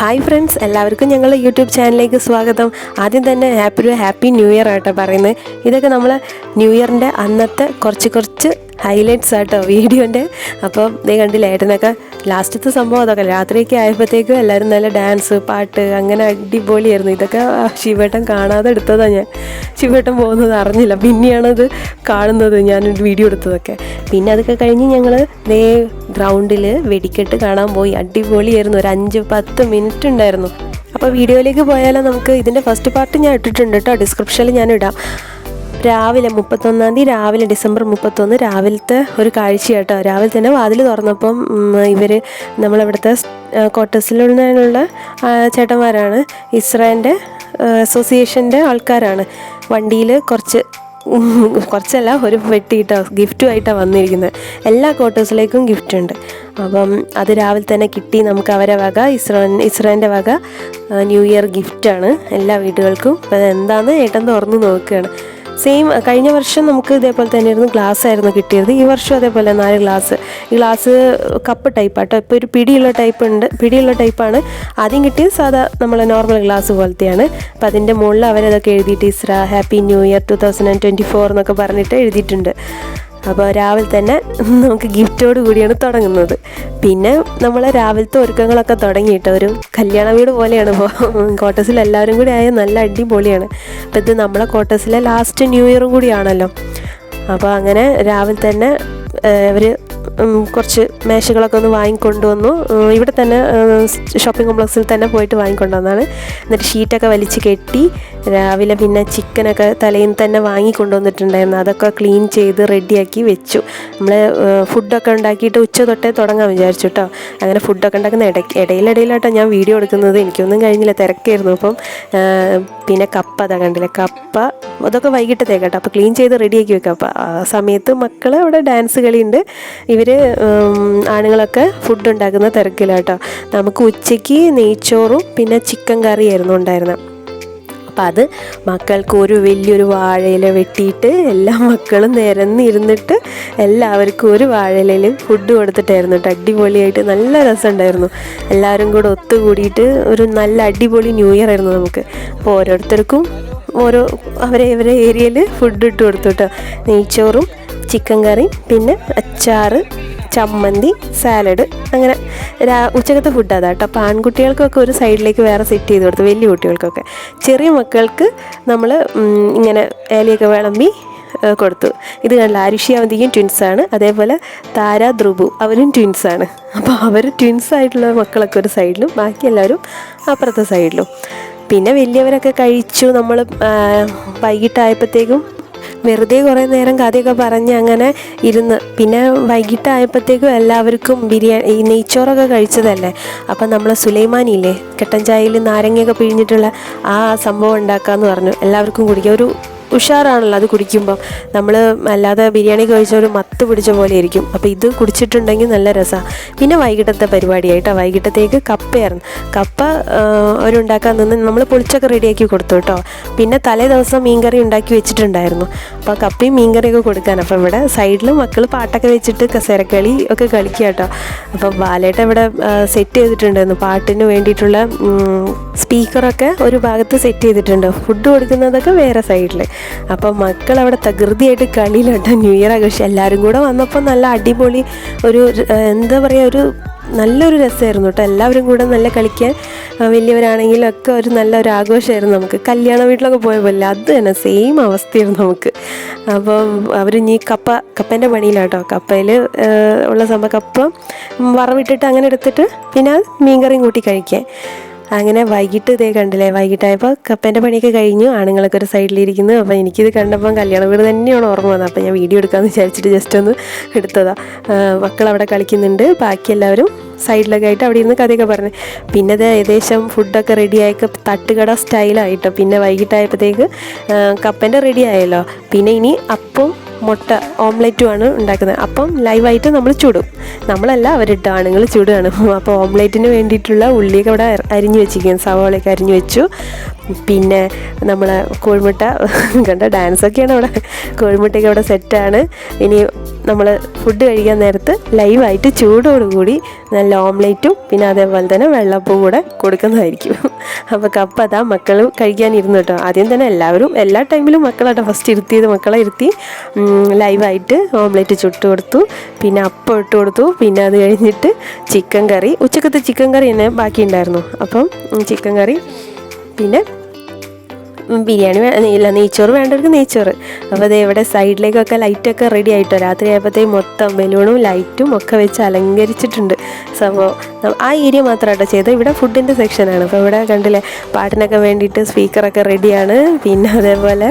Hi friends എല്ലാവർക്കും ഞങ്ങളുടെ YouTube ചാനലിലേക്ക് സ്വാഗതം. ആദ്യം തന്നെ ഹാപ്പി ഒരു ഹാപ്പി ന്യൂ ഇയർ ആട്ടോ പറയുന്നത്. ഇതൊക്കെ നമ്മൾ ന്യൂ ഇയറിന്റെ അന്നത്തെ കുറച്ച് കുറച്ച് ഹൈലൈറ്റ്സ് ആട്ടോ വീഡിയോന്റെ അപ്പം നീ കണ്ടില്ല ഏട്ടനൊക്കെ ലാസ്റ്റത്തെ സംഭവം അതൊക്കെ രാത്രിയൊക്കെ ആയപ്പോഴത്തേക്കും എല്ലാവരും നല്ല ഡാൻസ് പാട്ട് അങ്ങനെ അടിപൊളിയായിരുന്നു. ഇതൊക്കെ ശിവേട്ടൻ കാണാതെ എടുത്തതാണ് ഞാൻ. ശിവേട്ടൻ പോകുന്നത് അറിഞ്ഞില്ല. പിന്നെയാണത് കാണുന്നത് ഞാൻ വീഡിയോ എടുത്തതൊക്കെ. പിന്നെ അതൊക്കെ കഴിഞ്ഞ് ഞങ്ങൾ നേ ഗ്രൗണ്ടിൽ വെടിക്കെട്ട് കാണാൻ പോയി. അടിപൊളിയായിരുന്നു. ഒരു അഞ്ച് പത്ത് മിനിറ്റ് ഉണ്ടായിരുന്നു. അപ്പോൾ വീഡിയോയിലേക്ക് പോയാലോ നമുക്ക്. ഇതിന്റെ ഫസ്റ്റ് പാർട്ട് ഞാൻ ഇട്ടിട്ടുണ്ട് കേട്ടോ ഡിസ്ക്രിപ്ഷനിൽ ഞാൻ ഇടാം. രാവിലെ മുപ്പത്തൊന്നാം തീയതി രാവിലെ ഡിസംബർ മുപ്പത്തൊന്ന് രാവിലത്തെ ഒരു കാഴ്ച കേട്ടോ രാവിലെ തന്നെ വാതിൽ തുറന്നപ്പം ഇവർ നമ്മളിവിടുത്തെ കോട്ടസിലുള്ള ചേട്ടന്മാരാണ്. ഇസ്രായേലിന്റെ അസോസിയേഷന്റെ ആൾക്കാരാണ്. വണ്ടിയിൽ കുറച്ച് കുറച്ചല്ല ഒരു പെട്ടി കേട്ടോ ഗിഫ്റ്റുമായിട്ടാണ് വന്നിരിക്കുന്നത്. എല്ലാ ക്വാർട്ടേഴ്സിലേക്കും ഗിഫ്റ്റ് ഉണ്ട് അപ്പം അത് രാവിലെ തന്നെ കിട്ടി നമുക്ക് അവരെ വക ഇസ്രോ ഇസ്രോന്റെ വക ന്യൂ ഇയർ ഗിഫ്റ്റാണ് എല്ലാ വീടുകൾക്കും. അപ്പം അതെന്താണെന്ന് ഏട്ടൻ തുറന്ന് നോക്കുകയാണ്. സെയിം കഴിഞ്ഞ വർഷം നമുക്ക് ഇതേപോലെ തന്നെ തന്നെയായിരുന്നു ഗ്ലാസ് ആയിരുന്നു കിട്ടിയത്. ഈ വർഷം അതേപോലെ നാല് ഗ്ലാസ് ഗ്ലാസ് കപ്പ് ടൈപ്പാട്ടോ ഇപ്പോൾ ഒരു പിടിയുള്ള ടൈപ്പ് ഉണ്ട്. പിടിയുള്ള ടൈപ്പാണ് ആദ്യം കിട്ടിയത് സാധാ നമ്മളെ നോർമൽ ഗ്ലാസ് പോലത്തെയാണ്. അപ്പോൾ അതിന്റെ മുകളിൽ അവരതൊക്കെ എഴുതിയിട്ട് Isra happy new year two thousand and twenty four എന്നൊക്കെ പറഞ്ഞിട്ട് എഴുതിയിട്ടുണ്ട്. അപ്പോൾ രാവിലെ തന്നെ നമുക്ക് ഗിഫ്റ്റോട് കൂടിയാണ് തുടങ്ങുന്നത്. പിന്നെ നമ്മൾ രാവിലത്തെ ഒരുക്കങ്ങളൊക്കെ തുടങ്ങിയിട്ട് ഒരു കല്യാണ വീട് പോലെയാണ്. ഇപ്പോൾ എല്ലാവരും കൂടി ആയ നല്ല അടിപൊളിയാണ്. അപ്പോൾ ഇത് നമ്മളെ ക്വാർട്ടേഴ്സിലെ ലാസ്റ്റ് ന്യൂ ഇയറും കൂടിയാണല്ലോ. അപ്പോൾ അങ്ങനെ രാവിലെ തന്നെ അവർ കുറച്ച് മേശകളൊക്കെ ഒന്ന് വാങ്ങിക്കൊണ്ടുവന്നു. ഇവിടെ തന്നെ ഷോപ്പിംഗ് കോംപ്ലക്സിൽ തന്നെ പോയിട്ട് വാങ്ങിക്കൊണ്ടുവന്നാണ് എന്നിട്ട് ഷീറ്റൊക്കെ വലിച്ച് കെട്ടി രാവിലെ പിന്നെ ചിക്കനൊക്കെ തലേന്ന് തന്നെ വാങ്ങിക്കൊണ്ടുവന്നിട്ടുണ്ടായിരുന്നു. അതൊക്കെ ക്ലീൻ ചെയ്ത് റെഡിയാക്കി വെച്ചു. നമ്മൾ ഫുഡൊക്കെ ഉണ്ടാക്കിയിട്ട് ഉച്ച തൊട്ടേ തുടങ്ങാൻ വിചാരിച്ചു കേട്ടോ അങ്ങനെ ഫുഡൊക്കെ ഉണ്ടാക്കുന്ന ഇടയ്ക്ക് ഇടയിലിടയിലാട്ടോ ഞാൻ വീഡിയോ എടുക്കുന്നത്. എനിക്കൊന്നും കഴിഞ്ഞില്ല തിരക്കായിരുന്നു അപ്പം പിന്നെ കപ്പ അതാ കണ്ടില്ല കപ്പ അതൊക്കെ വൈകിട്ടത്തേക്ക് കേട്ടോ അപ്പോൾ ക്ലീൻ ചെയ്ത് റെഡിയാക്കി വെക്കാം. അപ്പോൾ ആ സമയത്ത് മക്കൾ അവിടെ ഡാൻസ് കളിയുണ്ട്. ഇവർ ആണുങ്ങളൊക്കെ ഫുഡ് ഉണ്ടാക്കുന്ന തിരക്കിലാട്ടോ നമുക്ക് ഉച്ചയ്ക്ക് നെയ്ച്ചോറും പിന്നെ ചിക്കൻ കറിയായിരുന്നു ഉണ്ടായിരുന്നത് അപ്പം അത് മക്കൾക്ക് ഒരു വലിയൊരു വാഴയില വെട്ടിയിട്ട് എല്ലാ മക്കളും നിരന്നിരുന്നിട്ട് എല്ലാവർക്കും ഒരു വാഴയിലയിൽ ഫുഡ് കൊടുത്തിട്ടായിരുന്നു കേട്ടോ. അടിപൊളിയായിട്ട് നല്ല രസമുണ്ടായിരുന്നു. എല്ലാവരും കൂടെ ഒത്തുകൂടിയിട്ട് ഒരു നല്ല അടിപൊളി ന്യൂ ഇയർ ആയിരുന്നു നമുക്ക്. അപ്പോൾ ഓരോരുത്തർക്കും ഓരോ അവരെ ഇവരെ ഏരിയയിൽ ഫുഡ് ഇട്ട് കൊടുത്തു കേട്ടോ. നെയ്ച്ചോറും ചിക്കൻ കറിയും പിന്നെ അച്ചാറ് ചമ്മന്തി സാലഡ് അങ്ങനെ രാ ഫുഡ് അതാ കേട്ടോ. അപ്പോൾ ആൺകുട്ടികൾക്കൊക്കെ ഒരു സൈഡിലേക്ക് വേറെ സെറ്റ് ചെയ്ത് കൊടുത്തു വലിയ കുട്ടികൾക്കൊക്കെ. ചെറിയ മക്കൾക്ക് നമ്മൾ ഇങ്ങനെ ഏലയൊക്കെ വിളമ്പി കൊടുത്തു. ഇത് കണ്ടില്ല ആരുഷി അവന്തിയും ട്വിൻസാണ് അതേപോലെ താര ധ്രുബു അവരും ട്വിൻസാണ് അപ്പോൾ അവർ ട്വിൻസ് ആയിട്ടുള്ള മക്കളൊക്കെ ഒരു സൈഡിലും ബാക്കി എല്ലാവരും അപ്പുറത്തെ സൈഡിലും പിന്നെ വലിയവരൊക്കെ കഴിച്ചു നമ്മൾ വൈകിട്ടായപ്പോഴത്തേക്കും വെറുതെ കുറേ നേരം കഥയൊക്കെ പറഞ്ഞ് അങ്ങനെ ഇരുന്ന്. പിന്നെ വൈകിട്ടായപ്പോഴത്തേക്കും എല്ലാവർക്കും ബിരിയാണി ഈ നെയ്ച്ചോറൊക്കെ കഴിച്ചതല്ലേ? അപ്പം നമ്മൾ സുലൈമാനില്ലേ കെട്ടൻ ചായയിൽ നാരങ്ങയൊക്കെ പിഴിഞ്ഞിട്ടുള്ള ആ സംഭവം ഉണ്ടാക്കാമെന്ന് പറഞ്ഞു. എല്ലാവർക്കും കുടിക്കുക ഒരു ഉഷാറാണല്ലോ അത് കുടിക്കുമ്പം. നമ്മൾ അല്ലാതെ ബിരിയാണി കഴിച്ച ഒരു മത്ത് പിടിച്ച പോലെ ഇരിക്കും. അപ്പോൾ ഇത് കുടിച്ചിട്ടുണ്ടെങ്കിൽ നല്ല രസമാണ് പിന്നെ വൈകിട്ടത്തെ പരിപാടിയായിട്ടോ. വൈകിട്ടത്തേക്ക് കപ്പയായിരുന്നു. കപ്പ അവരുണ്ടാക്കാൻ നിന്ന് നമ്മൾ പൊളിച്ചൊക്കെ റെഡിയാക്കി കൊടുത്തു കേട്ടോ. പിന്നെ തലേ ദിവസം മീൻകറി ഉണ്ടാക്കി വെച്ചിട്ടുണ്ടായിരുന്നു. അപ്പോൾ കപ്പയും മീൻകറിയൊക്കെ കൊടുക്കാൻ. അപ്പോൾ ഇവിടെ സൈഡിൽ മക്കൾ പാട്ടൊക്കെ വെച്ചിട്ട് കസേരക്കളി ഒക്കെ കളിക്കുക കേട്ടോ. അപ്പോൾ ബാലേട്ട ഇവിടെ സെറ്റ് ചെയ്തിട്ടുണ്ടായിരുന്നു. പാട്ടിന് വേണ്ടിയിട്ടുള്ള സ്പീക്കറൊക്കെ ഒരു ഭാഗത്ത് സെറ്റ് ചെയ്തിട്ടുണ്ട്. ഫുഡ് കൊടുക്കുന്നതൊക്കെ വേറെ സൈഡിൽ അപ്പോൾ മക്കൾ അവിടെ തകൃതിയായിട്ട് കളിയിലുണ്ട് ന്യൂ ഇയർ ആഘോഷം എല്ലാവരും കൂടെ വന്നപ്പോൾ നല്ല അടിപൊളി ഒരു എന്താ പറയുക ഒരു നല്ലൊരു രസമായിരുന്നു കേട്ടോ. എല്ലാവരും കൂടെ നല്ല കളിക്കാൻ വലിയവരാണെങ്കിലും ഒക്കെ ഒരു നല്ലൊരു ആഘോഷമായിരുന്നു നമുക്ക്. കല്യാണ വീട്ടിലൊക്കെ പോയ പോലെ അത് തന്നെ സെയിം അവസ്ഥയായിരുന്നു നമുക്ക്. അപ്പം അവർ ഇനി കപ്പ കപ്പേന്റെ പണിയിലാട്ടോ. കപ്പയിൽ ഉള്ള സംഭവം കപ്പ വറവിട്ടിട്ട് അങ്ങനെ എടുത്തിട്ട് പിന്നെ മീൻകറിയും കൂട്ടി കഴിക്കാൻ. അങ്ങനെ വൈകിട്ട് ഇതേ കണ്ടില്ലേ? വൈകിട്ടായപ്പോൾ കപ്പേന്റെ പണിയൊക്കെ കഴിഞ്ഞു. ആണുങ്ങളൊക്കെ ഒരു സൈഡിലിരിക്കുന്നു. അപ്പോൾ എനിക്കിത് കണ്ടപ്പം കല്യാണ വീട് തന്നെയാണ് ഓർമ്മ വന്നത്. അപ്പോൾ ഞാൻ വീഡിയോ എടുക്കാമെന്ന് വിചാരിച്ചിട്ട് ജസ്റ്റ് ഒന്ന് എടുത്തതാണ് മക്കൾ അവിടെ കളിക്കുന്നുണ്ട്. ബാക്കി എല്ലാവരും സൈഡിലൊക്കെ ആയിട്ട് അവിടെ ഇരുന്ന് കഥയൊക്കെ പറഞ്ഞു. പിന്നെ അത് ഏകദേശം ഫുഡൊക്കെ റെഡിയായൊക്കെ തട്ടുകട സ്റ്റൈലായിട്ട് പിന്നെ വൈകിട്ടായപ്പോഴത്തേക്ക് കപ്പന്റെ റെഡി ആയല്ലോ. പിന്നെ ഇനി അപ്പം മുട്ട ഓംലെറ്റുമാണ് ഉണ്ടാക്കുന്നത്. അപ്പം ലൈവായിട്ട് നമ്മൾ ചുടും. നമ്മളല്ല അവരിട്ട് ആണുങ്ങൾ ചുടുകയാണ്. അപ്പോൾ ഓംലെറ്റിന് വേണ്ടിയിട്ടുള്ള ഉള്ളിയൊക്കെ ഇവിടെ അരിഞ്ഞു വെച്ചിരിക്കുന്നു. സവാളയൊക്കെ അരിഞ്ഞു വെച്ചു. പിന്നെ നമ്മളെ കോഴിമുട്ട കണ്ട ഡാൻസൊക്കെയാണ് അവിടെ. കോഴിമുട്ടയൊക്കെ അവിടെ സെറ്റാണ് ഇനി നമ്മൾ ഫുഡ് കഴിക്കാൻ നേരത്ത് ലൈവായിട്ട് ചൂടോടുകൂടി നല്ല ഓംലേറ്റും പിന്നെ അതേപോലെ തന്നെ വെള്ളപ്പും കൂടെ കൊടുക്കുന്നതായിരിക്കും. അപ്പോൾ കപ്പ് അതാ മക്കൾ കഴിക്കാനിരുന്നു കേട്ടോ. ആദ്യം തന്നെ എല്ലാവരും എല്ലാ ടൈമിലും മക്കളാട്ടോ. ഫസ്റ്റ് ഇരുത്തിയത് മക്കളെ ഇരുത്തി ലൈവായിട്ട് ഓംലേറ്റ് ചുട്ട് കൊടുത്തു. പിന്നെ അപ്പം ഇട്ട് കൊടുത്തു. പിന്നെ അത് കഴിഞ്ഞിട്ട് ചിക്കൻ കറി. ഉച്ചക്കത്തെ ചിക്കൻ കറി തന്നെ ബാക്കി ഉണ്ടായിരുന്നു അപ്പം ചിക്കൻ കറി. പിന്നെ ബിരിയാണി ഇല്ല നെയ്ച്ചോറ് വേണ്ടവർക്ക് നെയ്ച്ചോറ്. അപ്പോൾ അതേ ഇവിടെ സൈഡിലേക്കൊക്കെ ലൈറ്റൊക്കെ റെഡി ആയിട്ടോ? രാത്രി ആയപ്പോഴത്തേ മൊത്തം ബലൂണും ലൈറ്റും ഒക്കെ വെച്ച് അലങ്കരിച്ചിട്ടുണ്ട്. സംഭവം ആ ഏരിയ മാത്രമായിട്ടോ ചെയ്തത്. ഇവിടെ ഫുഡിന്റെ സെക്ഷനാണ് അപ്പോൾ ഇവിടെ കണ്ടില്ലേ പാട്ടിനൊക്കെ വേണ്ടിയിട്ട് സ്പീക്കറൊക്കെ റെഡിയാണ് പിന്നെ അതേപോലെ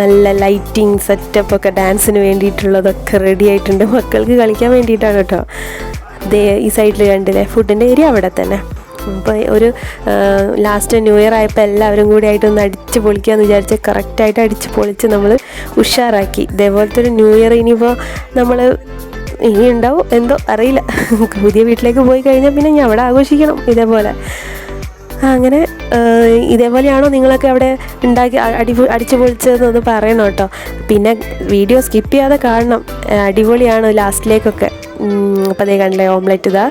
നല്ല ലൈറ്റിംഗ് സെറ്റപ്പൊക്കെ ഡാൻസിന് വേണ്ടിയിട്ടുള്ളതൊക്കെ റെഡി ആയിട്ടുണ്ട്. മക്കൾക്ക് കളിക്കാൻ വേണ്ടിയിട്ടാണ് കേട്ടോ. ഈ സൈഡിൽ കണ്ടില്ലേ ഫുഡിന്റെ ഏരിയ അവിടെ തന്നെ. അപ്പോൾ ഒരു ലാസ്റ്റ് ന്യൂ ഇയർ ആയപ്പോൾ എല്ലാവരും കൂടി ആയിട്ട് ഒന്ന് അടിച്ച് പൊളിക്കാന്ന് വിചാരിച്ച് കറക്റ്റായിട്ട് അടിച്ച് പൊളിച്ച് നമ്മൾ ഉഷാറാക്കി. ഇതേപോലത്തെ ഒരു ന്യൂ ഇയർ ഇനിയിപ്പോൾ നമ്മൾ ഇനി ഉണ്ടാവും? എന്തോ? അറിയില്ല. പുതിയ വീട്ടിലേക്ക് പോയി കഴിഞ്ഞാൽ പിന്നെ ഞാൻ അവിടെ ആഘോഷിക്കണം ഇതേപോലെ. അങ്ങനെ ഇതേപോലെയാണോ നിങ്ങളൊക്കെ അവിടെ ഉണ്ടാക്കി അടി അടിച്ചു പൊളിച്ചതെന്നൊന്ന് പറയണം കേട്ടോ. പിന്നെ വീഡിയോ സ്കിപ്പ് ചെയ്യാതെ കാണണം. അടിപൊളിയാണ് ലാസ്റ്റിലേക്കൊക്കെ അപ്പോൾ അതേ കണ്ടില്ലേ ഓംലെറ്റ് ഇതാ.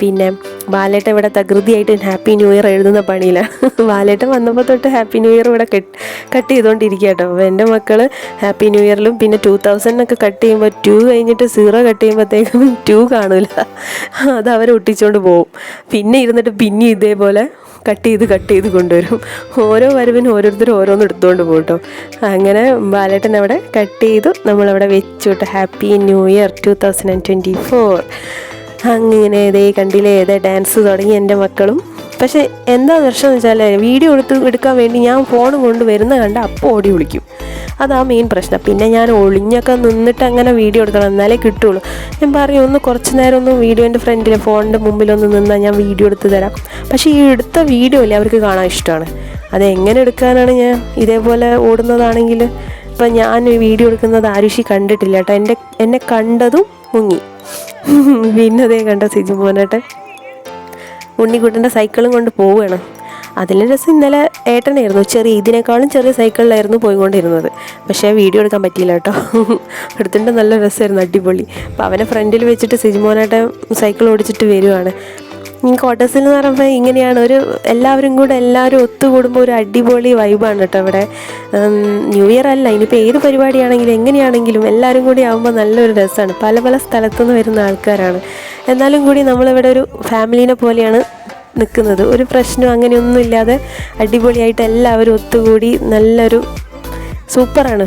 പിന്നെ ബാലേട്ടൻ ഇവിടെ തകൃതിയായിട്ട് ഹാപ്പി ന്യൂ ഇയർ എഴുതുന്ന പണിയിലാണ് ബാലേട്ടൻ വന്നപ്പോൾ തൊട്ട് ഹാപ്പി ന്യൂ ഇയർ ഇവിടെ കട്ട് കട്ട് ചെയ്തുകൊണ്ടിരിക്കുക കേട്ടോ അപ്പോൾ എന്റെ മക്കൾ ഹാപ്പി ന്യൂ ഇയറിലും പിന്നെ ടു തൗസൻഡിനൊക്കെ കട്ട് ചെയ്യുമ്പോൾ ടു കഴിഞ്ഞിട്ട് സീറോ കട്ട് ചെയ്യുമ്പോഴത്തേക്കും ടു കാണില്ല അത് അവരെ ഒട്ടിച്ചുകൊണ്ട് പോകും പിന്നെ ഇരുന്നിട്ട് പിന്നെ ഇതേപോലെ കട്ട് ചെയ്ത് കട്ട് ചെയ്ത് കൊണ്ടുവരും. ഓരോ വരവിനും ഓരോരുത്തരും ഓരോന്ന് എടുത്തുകൊണ്ട് പോകും കേട്ടോ അങ്ങനെ ബാലേട്ടൻ അവിടെ കട്ട് ചെയ്തു. നമ്മളവിടെ വെച്ചു കേട്ടോ happy new year two thousand and twenty four അങ്ങനെ ഇതേ കണ്ടില്ലേ ഏതേ ഡാൻസ് തുടങ്ങി എന്റെ മക്കളും. പക്ഷേ എന്താ പ്രശ്നം എന്ന് വെച്ചാൽ വീഡിയോ എടുത്ത് എടുക്കാൻ വേണ്ടി ഞാൻ ഫോൺ കൊണ്ട് വരുന്ന കണ്ട അപ്പോൾ ഓടി വിളിക്കും. അതാ മെയിൻ പ്രശ്നം. പിന്നെ ഞാൻ ഒളിഞ്ഞൊക്കെ നിന്നിട്ട് അങ്ങനെ വീഡിയോ എടുക്കണം എന്നാലേ കിട്ടുള്ളൂ. ഞാൻ പറയും ഒന്ന് കുറച്ച് നേരം ഒന്ന് വീഡിയോന്റെ ഫ്രണ്ടിൽ ഫോണിന്റെ മുമ്പിലൊന്ന് നിന്നാൽ ഞാൻ വീഡിയോ എടുത്ത് തരാം. പക്ഷേ ഈ എടുത്ത വീഡിയോ അല്ലേ അവർക്ക് കാണാൻ ഇഷ്ടമാണ്? അത് എങ്ങനെ എടുക്കാനാണ് ഞാൻ ഇതേപോലെ ഓടുന്നതാണെങ്കിൽ ഇപ്പം ഞാൻ വീഡിയോ എടുക്കുന്നത് ആരുഷി കണ്ടിട്ടില്ല കേട്ടോ. എന്റെ എന്നെ കണ്ടതും മുങ്ങി. അതേ കണ്ട സിജു മോനേട്ടൻ ഉണ്ണിക്കുട്ടന്റെ സൈക്കിളും കൊണ്ട് പോവുകയാണ്. അതിലെ രസം ഇന്നലെ ഏട്ടനായിരുന്നു. ചെറിയ ഇതിനേക്കാളും ചെറിയ സൈക്കിളിലായിരുന്നു പോയിക്കൊണ്ടിരുന്നത്. പക്ഷേ വീഡിയോ എടുക്കാൻ പറ്റിയില്ല കേട്ടോ. എടുത്തിട്ട് നല്ല രസമായിരുന്നു അടിപൊളി. അപ്പോൾ അവനെ ഫ്രണ്ടിൽ വെച്ചിട്ട് സിജിമോനായിട്ട് സൈക്കിൾ ഓടിച്ചിട്ട് വരുവാണ്. ഈ ക്വാർട്ടേഴ്സിൽ എന്ന് പറയുമ്പോൾ ഇങ്ങനെയാണ്. ഒരു എല്ലാവരും കൂടെ എല്ലാവരും ഒത്തുകൂടുമ്പോൾ ഒരു അടിപൊളി വൈബാണ് കേട്ടോ ഇവിടെ ന്യൂ ഇയർ അല്ല ഇനിയിപ്പോൾ ഏത് പരിപാടിയാണെങ്കിലും എങ്ങനെയാണെങ്കിലും എല്ലാവരും കൂടി ആകുമ്പോൾ നല്ലൊരു രസമാണ് പല പല സ്ഥലത്തുനിന്ന് വരുന്ന ആൾക്കാരാണ്. എന്നാലും കൂടി നമ്മളിവിടെ ഒരു ഫാമിലീനെ പോലെയാണ് നിൽക്കുന്നത് ഒരു പ്രശ്നം അങ്ങനെയൊന്നും ഇല്ലാതെ അടിപൊളിയായിട്ട് എല്ലാവരും ഒത്തുകൂടി നല്ലൊരു സൂപ്പറാണ്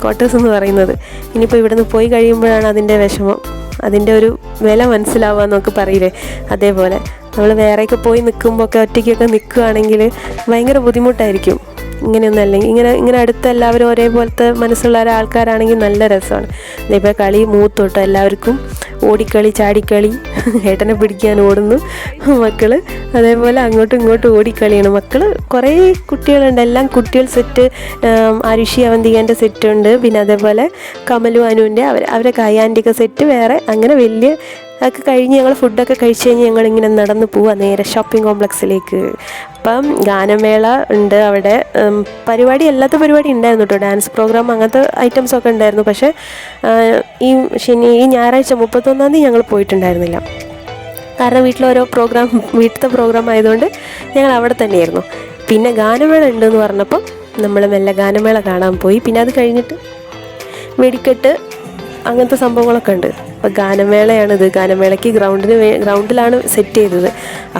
ക്വാർട്ടേഴ്സ് എന്ന് പറയുന്നത്. ഇനിയിപ്പോൾ ഇവിടുന്ന് പോയി കഴിയുമ്പോഴാണ് അതിന്റെ വിഷമം. അതിന്റെ ഒരു വില മനസ്സിലാവുക എന്നൊക്കെ പറയില്ലേ? അതേപോലെ. നമ്മൾ വേറെയൊക്കെ പോയി നിൽക്കുമ്പോൾ ഒക്കെ ഒറ്റയ്ക്കൊക്കെ നിൽക്കുകയാണെങ്കിൽ ഭയങ്കര ബുദ്ധിമുട്ടായിരിക്കും. ഇങ്ങനെയൊന്നും അല്ലെങ്കിൽ ഇങ്ങനെ ഇങ്ങനെ അടുത്ത് എല്ലാവരും ഒരേപോലത്തെ മനസ്സുള്ള ഒരാൾക്കാരാണെങ്കിൽ നല്ല രസമാണ്. ഇപ്പോൾ കളി മൂത്തോട്ട് എല്ലാവർക്കും ഓടിക്കളി ചാടിക്കളി ഏട്ടനെ പിടിക്കാൻ ഓടുന്നു. മക്കൾ അതേപോലെ അങ്ങോട്ടും ഇങ്ങോട്ടും ഓടിക്കളിയാണ്. മക്കൾ കുറേ കുട്ടികളുണ്ട്. എല്ലാം കുട്ടികൾ സെറ്റ് ആരുഷി അവന്തികന്റെ സെറ്റുണ്ട്. പിന്നെ അതേപോലെ കമലു അനുവിന്റെ അവർ അവരെ കയ്യാന്റെയൊക്കെ സെറ്റ് വേറെ. അങ്ങനെ വലിയ അതൊക്കെ കഴിഞ്ഞ് ഞങ്ങൾ ഫുഡൊക്കെ കഴിച്ച് കഴിഞ്ഞ് ഞങ്ങളിങ്ങനെ നടന്ന് പോവുക നേരെ ഷോപ്പിംഗ് കോംപ്ലക്സിലേക്ക് അപ്പം ഗാനമേള ഉണ്ട് അവിടെ. പരിപാടി അല്ലാത്ത പരിപാടി ഉണ്ടായിരുന്നു കേട്ടോ ഡാൻസ് പ്രോഗ്രാം അങ്ങനത്തെ ഐറ്റംസ് ഒക്കെ ഉണ്ടായിരുന്നു. പക്ഷേ ഈ ശനി ഈ ഞായറാഴ്ച മുപ്പത്തൊന്നാം തീയതി ഞങ്ങൾ പോയിട്ടുണ്ടായിരുന്നില്ല. കാരണം വീട്ടിൽ ഓരോ പ്രോഗ്രാം വീട്ടിലത്തെ പ്രോഗ്രാം ആയതുകൊണ്ട് ഞങ്ങൾ അവിടെ തന്നെയായിരുന്നു. പിന്നെ ഗാനമേള ഉണ്ടെന്ന് പറഞ്ഞപ്പോൾ നമ്മൾ മെല്ലെ ഗാനമേള കാണാൻ പോയി. പിന്നെ അത് കഴിഞ്ഞിട്ട് വെടിക്കെട്ട് അങ്ങനത്തെ സംഭവങ്ങളൊക്കെ ഉണ്ട്. അപ്പോൾ ഗാനമേളയാണിത് ഗാനമേളയ്ക്ക് ഗ്രൗണ്ടിന് ഗ്രൗണ്ടിലാണ് സെറ്റ് ചെയ്തത്.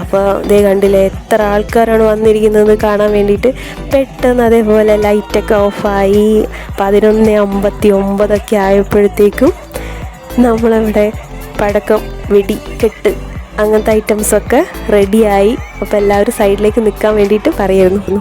അപ്പോൾ ഇതേ കണ്ടില്ലേ എത്ര ആൾക്കാരാണ് വന്നിരിക്കുന്നത് കാണാൻ വേണ്ടിയിട്ട്. പെട്ടെന്ന് അതേപോലെ ലൈറ്റൊക്കെ ഓഫായി പതിനൊന്ന് അമ്പത്തി ഒമ്പതൊക്കെ ആയപ്പോഴത്തേക്കും നമ്മളവിടെ പടക്കം വെടി കെട്ട് അങ്ങനത്തെ ഐറ്റംസൊക്കെ റെഡിയായി അപ്പോൾ എല്ലാവരും സൈഡിലേക്ക് നിൽക്കാൻ വേണ്ടിയിട്ട് പറയായിരുന്നു.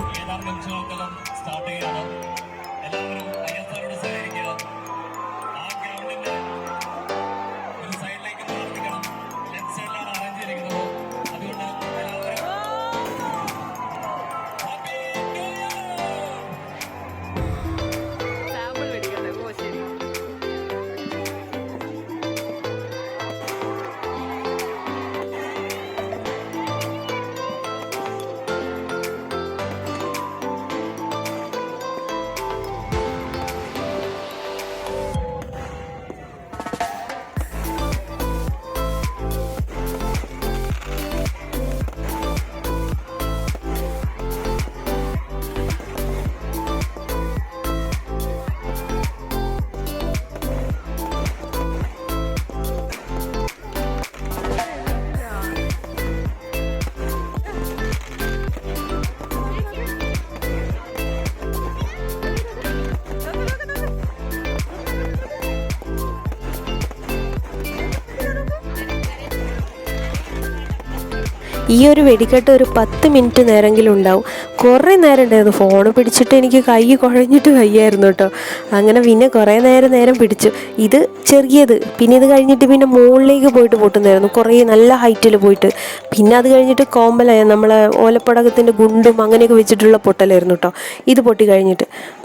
ഈ ഒരു വെടിക്കെട്ട് ഒരു പത്ത് മിനിറ്റ് നേരമെങ്കിലും ഉണ്ടാവും കുറേ നേരം ഉണ്ടായിരുന്നു ഫോൺ പിടിച്ചിട്ട് എനിക്ക് കൈ കുഴഞ്ഞിട്ട് വയ്യായിരുന്നു കേട്ടോ. അങ്ങനെ പിന്നെ കുറേ നേരം നേരം പിടിച്ചു. ഇത് ചെറിയത്. പിന്നെ ഇത് കഴിഞ്ഞിട്ട് പിന്നെ മുകളിലേക്ക് പോയിട്ട് പൊട്ടുന്നായിരുന്നു കുറേ നല്ല ഹൈറ്റിൽ പോയിട്ട്. പിന്നെ അത് കഴിഞ്ഞിട്ട് കോമ്പലായ നമ്മളെ ഓലപ്പടകത്തിന്റെ ഗുണ്ടും അങ്ങനെയൊക്കെ വെച്ചിട്ടുള്ള പൊട്ടലായിരുന്നു കേട്ടോ. ഇത് പൊട്ടി കഴിഞ്ഞിട്ട്.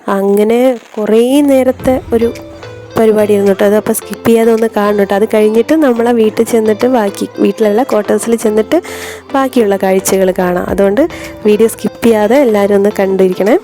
അങ്ങനെ കുറേ നേരത്തെ ഒരു പരിപാടിയായിരുന്നു കേട്ടോ. അപ്പോൾ സ്കിപ്പ് ചെയ്യാതെ ഒന്ന് കാണണം കേട്ടോ. അത് കഴിഞ്ഞിട്ട് നമ്മളെ വീട്ടിൽ ചെന്നിട്ട് ബാക്കി വീട്ടിലല്ല ക്വാർട്ടേഴ്സിൽ ചെന്നിട്ട് ബാക്കിയുള്ള കാഴ്ചകൾ കാണാം. അതുകൊണ്ട് വീഡിയോ സ്കിപ്പ് ചെയ്യാതെ എല്ലാവരും ഒന്ന് കണ്ടിരിക്കണേ.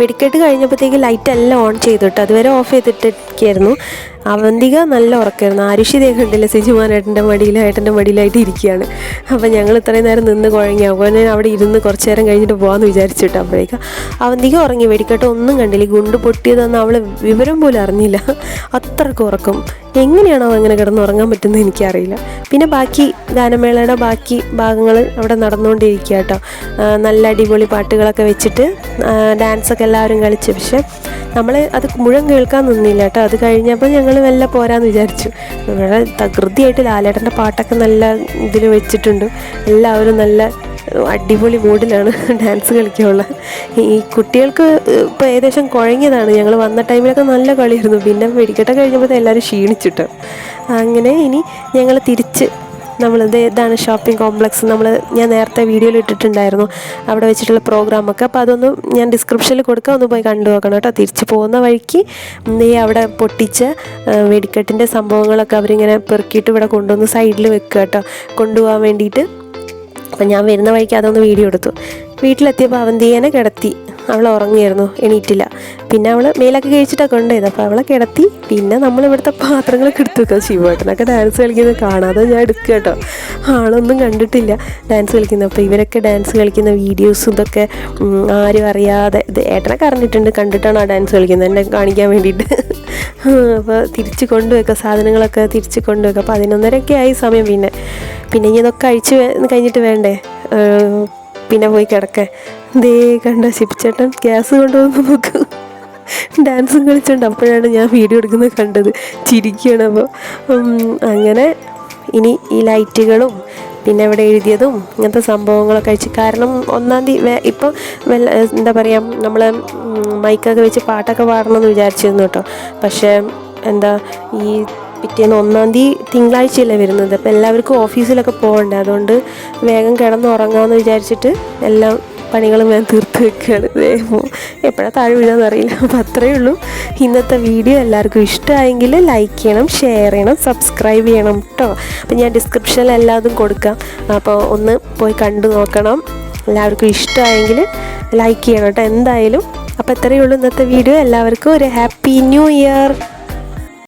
വെടിക്കെട്ട് കഴിഞ്ഞപ്പോഴത്തേക്ക് ലൈറ്റ് എല്ലാം ഓൺ ചെയ്തു കേട്ടോ. അതുവരെ ഓഫ് ചെയ്തിട്ടിരിക്കുകയായിരുന്നു. അവന്തിക നല്ല ഉറക്കമായിരുന്നു ആരുഷി ദേ കണ്ടില്ല സിജുമാനേട്ടന്റെ മടിയിൽ ഏട്ടന്റെ മടിയിലായിട്ട് ഇരിക്കുകയാണ്. അപ്പം ഞങ്ങൾ ഇത്രയും നേരം നിന്ന് കുഴങ്ങി. അവനെ അവിടെ ഇരുന്ന് കുറച്ച് നേരം കഴിഞ്ഞിട്ട് പോകാമെന്ന് വിചാരിച്ചിട്ട് അപ്പോഴേക്കും. അവന്തിക ഉറങ്ങി. വെടിക്കട്ടെ ഒന്നും കണ്ടില്ല. ഗുണ്ട് പൊട്ടിയതെന്ന് അവൾ വിവരം പോലും അറിഞ്ഞില്ല. അത്രയ്ക്ക് ഉറക്കം. എങ്ങനെയാണോ അങ്ങനെ കിടന്ന് ഉറങ്ങാൻ പറ്റുന്നത് എനിക്കറിയില്ല. പിന്നെ ബാക്കി ഗാനമേളയുടെ ബാക്കി ഭാഗങ്ങൾ അവിടെ നടന്നുകൊണ്ടിരിക്കുക കേട്ടോ. നല്ല അടിപൊളി പാട്ടുകളൊക്കെ വെച്ചിട്ട് ഡാൻസൊക്കെ എല്ലാവരും കളിച്ച്. പക്ഷെ നമ്മൾ അത് മുഴുവൻ കേൾക്കാൻ നിന്നില്ല കേട്ടോ. അത് കഴിഞ്ഞപ്പോൾ ഞങ്ങൾ മെല്ലെ പോരാന്ന് വിചാരിച്ചു. ഇവിടെ തകൃതിയായിട്ട് ലാലേട്ടന്റെ പാട്ടൊക്കെ നല്ല ഇതിൽ വെച്ചിട്ടുണ്ട്. എല്ലാവരും നല്ല അടിപൊളി മൂഡിലാണ് ഡാൻസ് കളിക്കാനുള്ള. ഈ കുട്ടികൾക്ക് ഇപ്പോൾ ഏകദേശം കുഴങ്ങിയതാണ്. ഞങ്ങൾ വന്ന ടൈമിലൊക്കെ നല്ല കളിയായിരുന്നു. പിന്നെ വെടിക്കെട്ട് കഴിഞ്ഞപ്പോൾ എല്ലാവരും ക്ഷീണിച്ചിട്ട്. അങ്ങനെ ഇനി ഞങ്ങൾ തിരിച്ച് നമ്മൾ ഇതാണ് ഷോപ്പിംഗ് കോംപ്ലക്സ് നമ്മൾ ഞാൻ നേരത്തെ വീഡിയോയിൽ ഇട്ടിട്ടുണ്ടായിരുന്നു. അവിടെ വെച്ചിട്ടുള്ള പ്രോഗ്രാമൊക്കെ അപ്പോൾ അതൊന്ന് ഞാൻ ഡിസ്ക്രിപ്ഷനിൽ കൊടുക്കാം. ഒന്ന് പോയി കണ്ടു നോക്കണം കേട്ടോ. തിരിച്ച് പോകുന്ന വഴിക്ക് ഈ അവിടെ പൊട്ടിച്ച വെടിക്കെട്ടിന്റെ സംഭവങ്ങളൊക്കെ അവരിങ്ങനെ പെറുക്കിയിട്ട് ഇവിടെ കൊണ്ടുവന്ന് സൈഡിൽ വെക്കുക കേട്ടോ. കൊണ്ടുപോകാൻ വേണ്ടിയിട്ട്. അപ്പം ഞാൻ വരുന്ന വഴിക്ക് അതൊന്ന് വീഡിയോ എടുത്തു. വീട്ടിലെത്തിയപ്പോൾ അവന്തിയേനെ കിടത്തി. അവൾ ഉറങ്ങിയായിരുന്നു എണീറ്റില്ല. പിന്നെ അവൾ മേലൊക്കെ കഴിച്ചിട്ടൊക്കെ ഉണ്ടായത് അപ്പോൾ അവളെ കിടത്തി പിന്നെ നമ്മൾ ഇവിടുത്തെ പാത്രങ്ങളൊക്കെ എടുത്തു വെക്കാം. ശിവേട്ടനൊക്കെ ഡാൻസ് കളിക്കുന്നത് കാണാതെ ഞാൻ എടുക്കുക കേട്ടോ. ആളൊന്നും കണ്ടിട്ടില്ല ഡാൻസ് കളിക്കുന്നത്. അപ്പോൾ ഇവരൊക്കെ ഡാൻസ് കളിക്കുന്ന വീഡിയോസും ഇതൊക്കെ ആരും അറിയാതെ ഇത് ഏട്ടനൊക്കെ അറിഞ്ഞിട്ടുണ്ട്. കണ്ടിട്ടാണ് ആ ഡാൻസ് കളിക്കുന്നത്? എന്നെ കാണിക്കാൻ വേണ്ടിയിട്ട്. അപ്പോൾ തിരിച്ച് കൊണ്ടുവയ്ക്കുക സാധനങ്ങളൊക്കെ തിരിച്ച് കൊണ്ടുവയ്ക്കുക അപ്പോൾ അതിനൊന്നരൊക്കെ ആയി സമയം പിന്നെ. പിന്നെ ഇനി ഇതൊക്കെ അഴിച്ച് കഴിഞ്ഞിട്ട് വേണ്ടേ? പിന്നെ പോയി കിടക്കാൻ ദേ കണ്ട ശിപ്ചേട്ടൻ ഗ്യാസ് കൊണ്ടുവന്ന് നോക്ക്. ഡാൻസും കളിച്ചുണ്ട് അപ്പോഴാണ് ഞാൻ വീഡിയോ എടുക്കുന്നത് കണ്ടത്. ചിരിക്കുകയാണ് അപ്പോൾ അങ്ങനെ ഇനി ഈ ലൈറ്റുകളും പിന്നെ ഇവിടെ എഴുതിയതും ഇങ്ങനത്തെ സംഭവങ്ങളൊക്കെ അയച്ച് കാരണം ഒന്നാം തീയതി ഇപ്പം വല്ല എന്താ പറയുക നമ്മൾ മൈക്കൊക്കെ വെച്ച് പാട്ടൊക്കെ പാടണമെന്ന് വിചാരിച്ചിരുന്നു കേട്ടോ. പക്ഷേ എന്താ ഈ പിറ്റേന്ന് ഒന്നാം തീയതി തിങ്കളാഴ്ചയല്ലേ വരുന്നത്. അപ്പോൾ എല്ലാവർക്കും ഓഫീസിലൊക്കെ പോകണ്ടേ. അതുകൊണ്ട് വേഗം കിടന്ന് ഉറങ്ങാമെന്ന് വിചാരിച്ചിട്ട് എല്ലാം പണികളും ഞാൻ തീർത്ത് വെക്കുകയാണ് എപ്പോഴാണ് താഴെ വീഴാന്ന് അറിയില്ല. അപ്പോൾ അത്രയേ ഉള്ളൂ. ഇന്നത്തെ വീഡിയോ എല്ലാവർക്കും ഇഷ്ടമായെങ്കിൽ ലൈക്ക് ചെയ്യണം ഷെയർ ചെയ്യണം സബ്സ്ക്രൈബ് ചെയ്യണം കേട്ടോ അപ്പോൾ ഞാൻ ഡിസ്ക്രിപ്ഷനിൽ എല്ലാതും കൊടുക്കാം. അപ്പോൾ ഒന്ന് പോയി കണ്ടു നോക്കണം. എല്ലാവർക്കും ഇഷ്ടമായെങ്കിൽ ലൈക്ക് ചെയ്യണം കേട്ടോ എന്തായാലും. അപ്പോൾ ഇത്രയേ ഉള്ളൂ ഇന്നത്തെ വീഡിയോ. എല്ലാവർക്കും ഒരു ഹാപ്പി ന്യൂ ഇയർ